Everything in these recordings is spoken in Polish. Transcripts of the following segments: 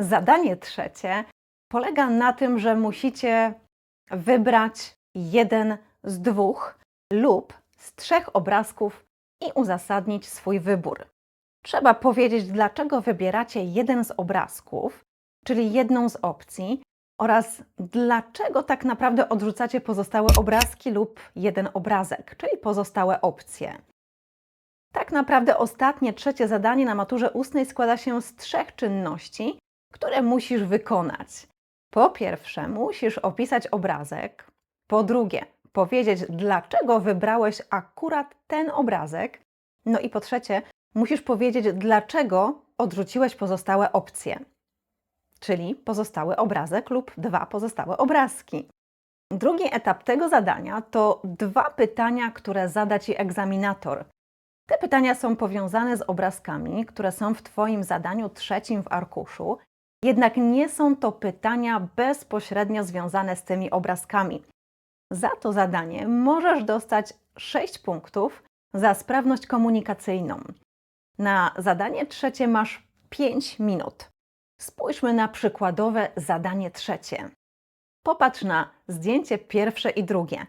Zadanie trzecie polega na tym, że musicie wybrać jeden z dwóch lub z trzech obrazków i uzasadnić swój wybór. Trzeba powiedzieć, dlaczego wybieracie jeden z obrazków, czyli jedną z opcji, oraz dlaczego tak naprawdę odrzucacie pozostałe obrazki lub jeden obrazek, czyli pozostałe opcje. Tak naprawdę ostatnie, trzecie zadanie na maturze ustnej składa się z trzech czynności, które musisz wykonać. Po pierwsze, musisz opisać obrazek. Po drugie, powiedzieć, dlaczego wybrałeś akurat ten obrazek. No i po trzecie, musisz powiedzieć, dlaczego odrzuciłeś pozostałe opcje, czyli pozostały obrazek lub dwa pozostałe obrazki. Drugi etap tego zadania to dwa pytania, które zada Ci egzaminator. Te pytania są powiązane z obrazkami, które są w Twoim zadaniu trzecim w arkuszu, jednak nie są to pytania bezpośrednio związane z tymi obrazkami. Za to zadanie możesz dostać 6 punktów za sprawność komunikacyjną. Na zadanie trzecie masz 5 minut. Spójrzmy na przykładowe zadanie trzecie. Popatrz na zdjęcie pierwsze i drugie.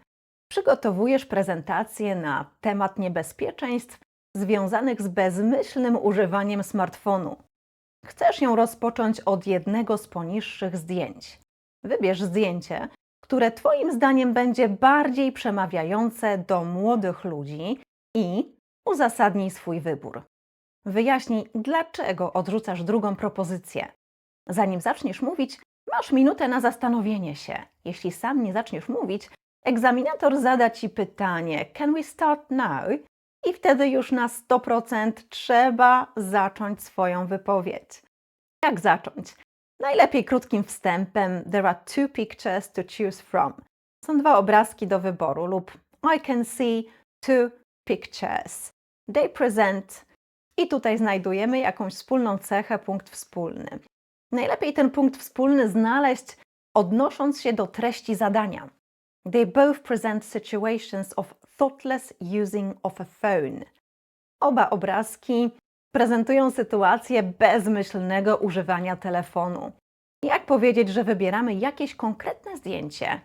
Przygotowujesz prezentację na temat niebezpieczeństw związanych z bezmyślnym używaniem smartfonu. Chcesz ją rozpocząć od jednego z poniższych zdjęć. Wybierz zdjęcie, które Twoim zdaniem będzie bardziej przemawiające do młodych ludzi i uzasadnij swój wybór. Wyjaśnij, dlaczego odrzucasz drugą propozycję. Zanim zaczniesz mówić, masz minutę na zastanowienie się. Jeśli sam nie zaczniesz mówić, egzaminator zada Ci pytanie: Can we start now? I wtedy już na 100% trzeba zacząć swoją wypowiedź. Jak zacząć? Najlepiej krótkim wstępem There are two pictures to choose from. Są dwa obrazki do wyboru lub I can see two pictures. They present i tutaj znajdujemy jakąś wspólną cechę, punkt wspólny. Najlepiej ten punkt wspólny znaleźć odnosząc się do treści zadania. They both present situations of thoughtless using of a phone. Oba obrazki prezentują sytuację bezmyślnego używania telefonu. Jak powiedzieć, że wybieramy jakieś konkretne zdjęcie?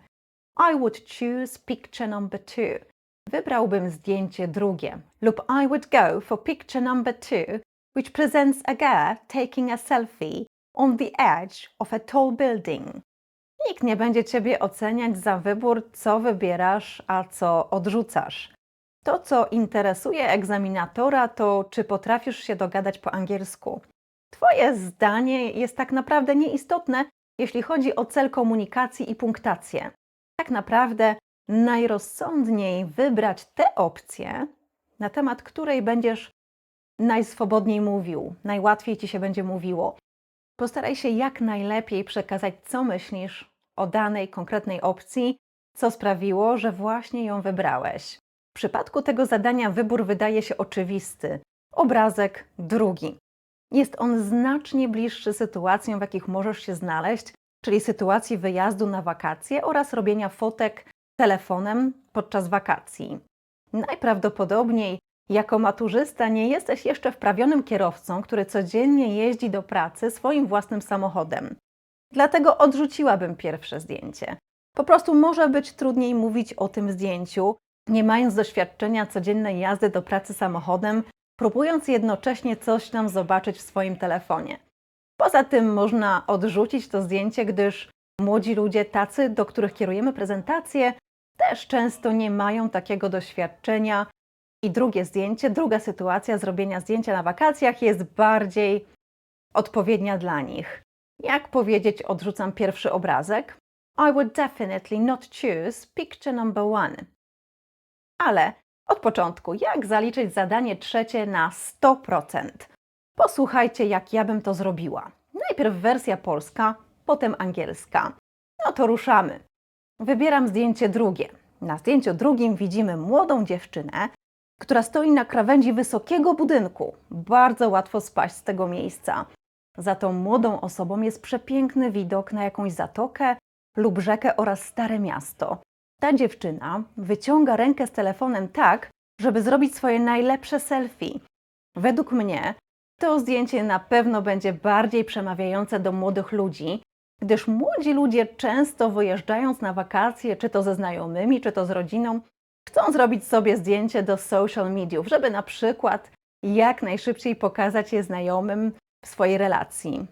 I would choose picture number two. Wybrałbym zdjęcie drugie. Lub I would go for picture number two, which presents a girl taking a selfie on the edge of a tall building. Nikt nie będzie Ciebie oceniać za wybór, co wybierasz, a co odrzucasz. To, co interesuje egzaminatora, to czy potrafisz się dogadać po angielsku. Twoje zdanie jest tak naprawdę nieistotne, jeśli chodzi o cel komunikacji i punktację. Tak naprawdę najrozsądniej wybrać tę opcję, na temat której będziesz najswobodniej mówił, najłatwiej ci się będzie mówiło. Postaraj się jak najlepiej przekazać, co myślisz o danej konkretnej opcji, co sprawiło, że właśnie ją wybrałeś. W przypadku tego zadania wybór wydaje się oczywisty. Obrazek drugi. Jest on znacznie bliższy sytuacjom, w jakich możesz się znaleźć, czyli sytuacji wyjazdu na wakacje oraz robienia fotek telefonem podczas wakacji. Najprawdopodobniej jako maturzysta nie jesteś jeszcze wprawionym kierowcą, który codziennie jeździ do pracy swoim własnym samochodem. Dlatego odrzuciłabym pierwsze zdjęcie. Po prostu może być trudniej mówić o tym zdjęciu, nie mając doświadczenia codziennej jazdy do pracy samochodem, próbując jednocześnie coś tam zobaczyć w swoim telefonie. Poza tym można odrzucić to zdjęcie, gdyż młodzi ludzie, tacy, do których kierujemy prezentacje, też często nie mają takiego doświadczenia. I drugie zdjęcie, druga sytuacja zrobienia zdjęcia na wakacjach jest bardziej odpowiednia dla nich. Jak powiedzieć, odrzucam pierwszy obrazek? I would definitely not choose picture number one. Ale od początku, jak zaliczyć zadanie trzecie na 100%? Posłuchajcie, jak ja bym to zrobiła. Najpierw wersja polska, potem angielska. No to ruszamy. Wybieram zdjęcie drugie. Na zdjęciu drugim widzimy młodą dziewczynę, która stoi na krawędzi wysokiego budynku. Bardzo łatwo spaść z tego miejsca. Za tą młodą osobą jest przepiękny widok na jakąś zatokę lub rzekę oraz stare miasto. Ta dziewczyna wyciąga rękę z telefonem tak, żeby zrobić swoje najlepsze selfie. Według mnie To zdjęcie na pewno będzie bardziej przemawiające do młodych ludzi, gdyż młodzi ludzie często wyjeżdżając na wakacje, czy to ze znajomymi, czy to z rodziną, chcą zrobić sobie zdjęcie do social mediów, żeby na przykład jak najszybciej pokazać je znajomym w swojej relacji.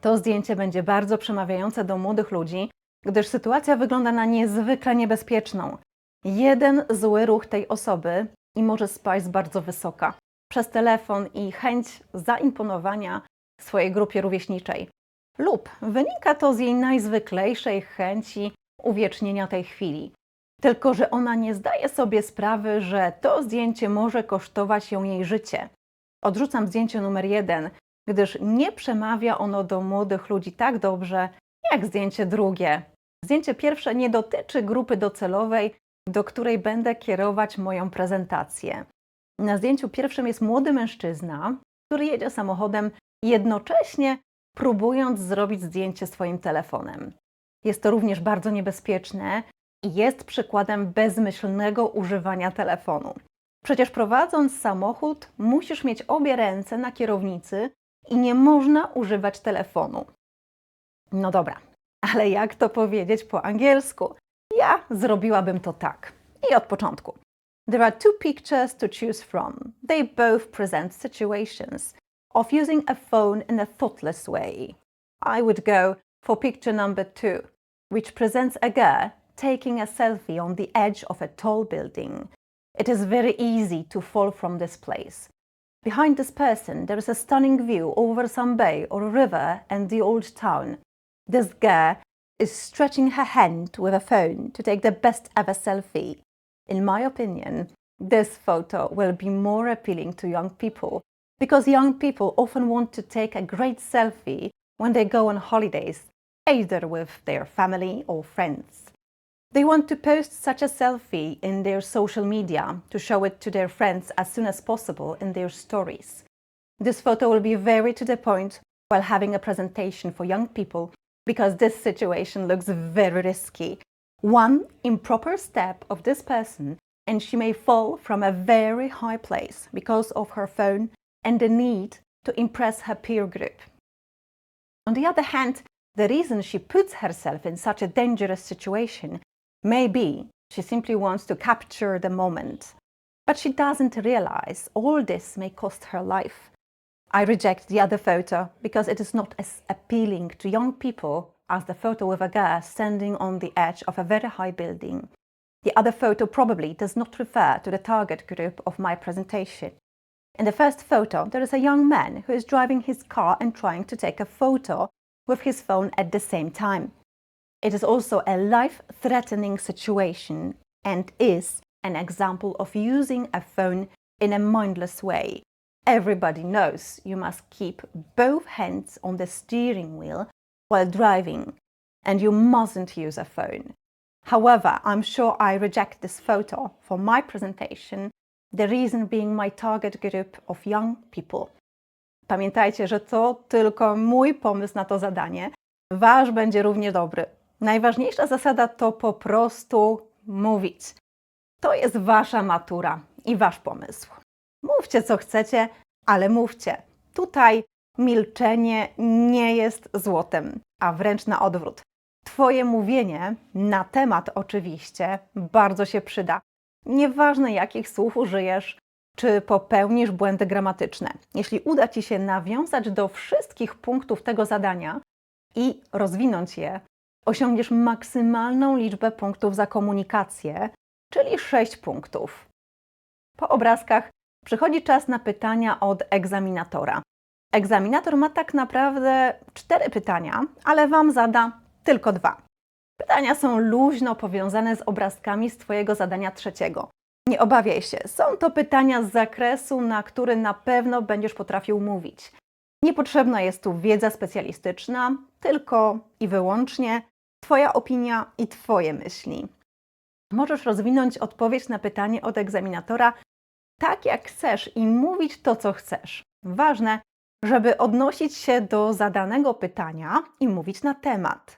To zdjęcie będzie bardzo przemawiające do młodych ludzi, gdyż sytuacja wygląda na niezwykle niebezpieczną. Jeden zły ruch tej osoby i może spaść bardzo wysoka przez telefon i chęć zaimponowania swojej grupie rówieśniczej. Lub wynika to z jej najzwyklejszej chęci uwiecznienia tej chwili. Tylko, że ona nie zdaje sobie sprawy, że to zdjęcie może kosztować ją jej życie. Odrzucam zdjęcie numer jeden, gdyż nie przemawia ono do młodych ludzi tak dobrze jak zdjęcie drugie. Zdjęcie pierwsze nie dotyczy grupy docelowej, do której będę kierować moją prezentację. Na zdjęciu pierwszym jest młody mężczyzna, który jedzie samochodem, jednocześnie próbując zrobić zdjęcie swoim telefonem. Jest to również bardzo niebezpieczne jest przykładem bezmyślnego używania telefonu. Przecież prowadząc samochód, musisz mieć obie ręce na kierownicy i nie można używać telefonu. No dobra, ale jak to powiedzieć po angielsku? Ja zrobiłabym to tak. I od początku. There are two pictures to choose from. They both present situations of using a phone in a thoughtless way. I would go for picture number two, which presents a girl taking a selfie on the edge of a tall building. It is very easy to fall from this place. Behind this person, there is a stunning view over some bay or river and the old town. This girl is stretching her hand with a phone to take the best ever selfie. In my opinion, this photo will be more appealing to young people because young people often want to take a great selfie when they go on holidays, either with their family or friends. They want to post such a selfie in their social media to show it to their friends as soon as possible in their stories. This photo will be very to the point while having a presentation for young people because this situation looks very risky. One improper step of this person and she may fall from a very high place because of her phone and the need to impress her peer group. On the other hand, the reason she puts herself in such a dangerous situation may be she simply wants to capture the moment. But she doesn't realize all this may cost her life. I reject the other photo because it is not as appealing to young people as the photo of a girl standing on the edge of a very high building. The other photo probably does not refer to the target group of my presentation. In the first photo, there is a young man who is driving his car and trying to take a photo with his phone at the same time. It is also a life threatening situation and is an example of using a phone in a mindless way. Everybody knows you must keep both hands on the steering wheel while driving, and you mustn't use a phone. However, I'm sure I reject this photo for my presentation, the reason being my target group of young people. Pamiętajcie, że to tylko mój pomysł na to zadanie. Wasz będzie równie dobry. Najważniejsza zasada to po prostu mówić. To jest wasza matura i wasz pomysł. Mówcie co chcecie, ale mówcie. Tutaj milczenie nie jest złotem, a wręcz na odwrót. Twoje mówienie na temat oczywiście bardzo się przyda. Nieważne jakich słów użyjesz, czy popełnisz błędy gramatyczne. Jeśli uda Ci się nawiązać do wszystkich punktów tego zadania i rozwinąć je, osiągniesz maksymalną liczbę punktów za komunikację, czyli 6 punktów. Po obrazkach przychodzi czas na pytania od egzaminatora. Egzaminator ma tak naprawdę cztery pytania, ale Wam zada tylko dwa. Pytania są luźno powiązane z obrazkami z Twojego zadania trzeciego. Nie obawiaj się, są to pytania z zakresu, na który na pewno będziesz potrafił mówić. Niepotrzebna jest tu wiedza specjalistyczna, tylko i wyłącznie Twoja opinia i Twoje myśli. Możesz rozwinąć odpowiedź na pytanie od egzaminatora tak, jak chcesz i mówić to, co chcesz. Ważne, żeby odnosić się do zadanego pytania i mówić na temat.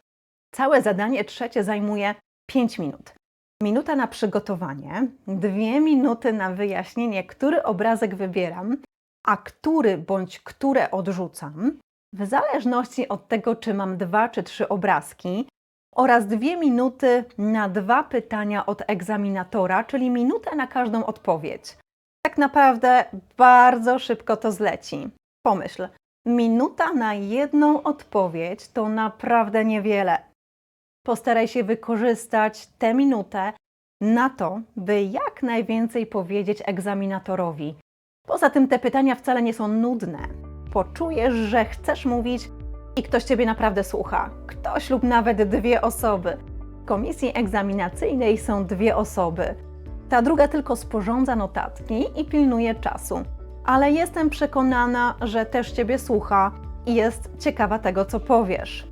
Całe zadanie trzecie zajmuje 5 minut. Minuta na przygotowanie, dwie minuty na wyjaśnienie, który obrazek wybieram a który bądź które odrzucam, w zależności od tego, czy mam dwa czy trzy obrazki, oraz dwie minuty na dwa pytania od egzaminatora, czyli minutę na każdą odpowiedź. Tak naprawdę bardzo szybko to zleci. Pomyśl, minuta na jedną odpowiedź to naprawdę niewiele. Postaraj się wykorzystać tę minutę na to, by jak najwięcej powiedzieć egzaminatorowi. Poza tym te pytania wcale nie są nudne. Poczujesz, że chcesz mówić i ktoś Ciebie naprawdę słucha. Ktoś lub nawet dwie osoby. W komisji egzaminacyjnej są dwie osoby. Ta druga tylko sporządza notatki i pilnuje czasu. Ale jestem przekonana, że też Ciebie słucha i jest ciekawa tego, co powiesz.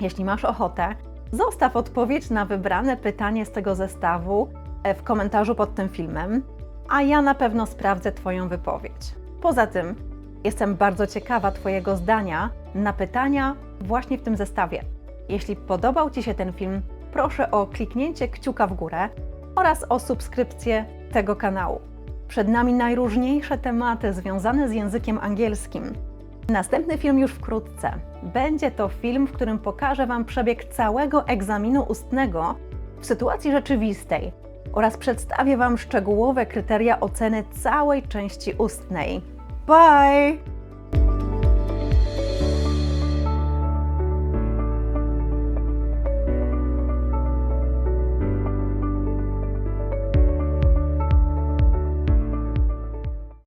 Jeśli masz ochotę, zostaw odpowiedź na wybrane pytanie z tego zestawu e, w komentarzu pod tym filmem, a ja na pewno sprawdzę Twoją wypowiedź. Poza tym, jestem bardzo ciekawa Twojego zdania na pytania właśnie w tym zestawie. Jeśli podobał Ci się ten film, proszę o kliknięcie kciuka w górę oraz o subskrypcję tego kanału. Przed nami najróżniejsze tematy związane z językiem angielskim. Następny film już wkrótce. Będzie to film, w którym pokażę Wam przebieg całego egzaminu ustnego w sytuacji rzeczywistej oraz przedstawię Wam szczegółowe kryteria oceny całej części ustnej. Bye!